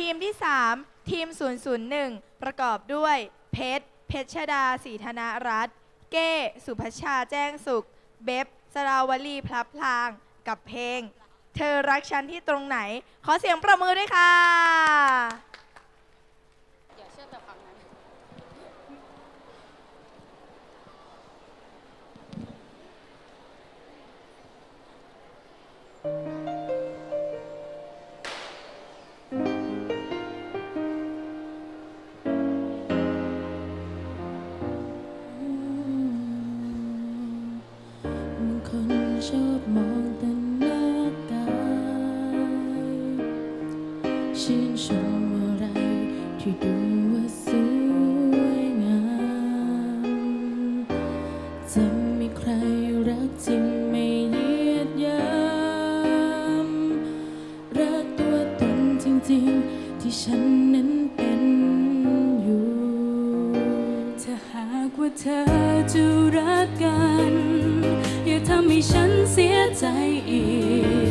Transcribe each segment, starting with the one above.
ทีมที่ 3 ทีม 001 ประกอบด้วย เพชร เพชรดาศรีธนรัตน์เก้ สุภชาแจ้งสุข เบบสราวลีพลับพลาง กับเพลง เธอรักฉันที่ตรงไหน ขอเสียงประมือด้วยค่ะ ชอ หากว่าเธอจะรักกัน อย่าทำให้ฉันเสียใจอีก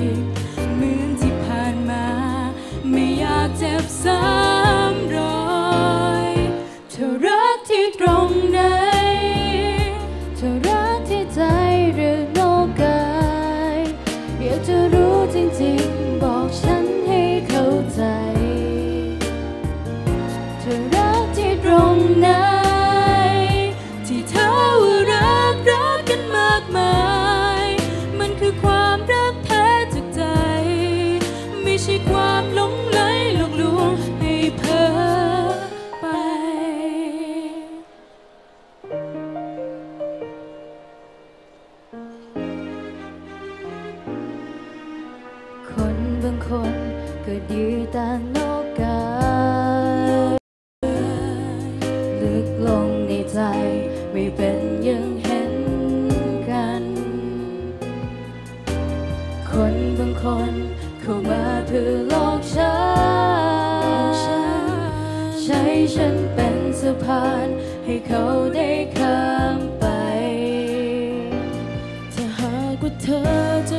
ใช่ความหลงไหลหลอกลวงให้เพ้อไป คนบางคนก็ดีแต่นอกกาะพานให้เขาได้ข้ามไป ถ้าหากว่าเธอจะ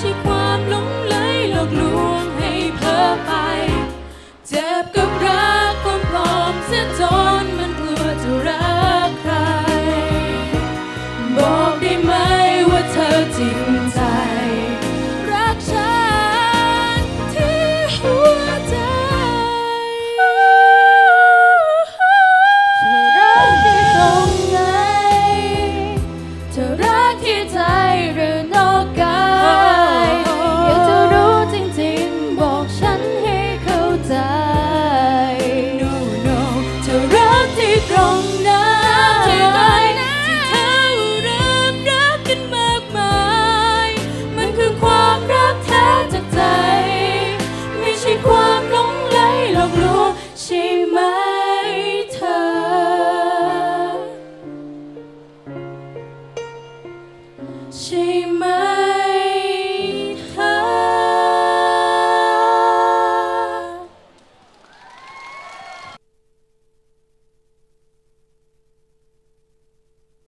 ใช่ความหลงเลยหลอกลวงให้เพ้อไป เจ็บก็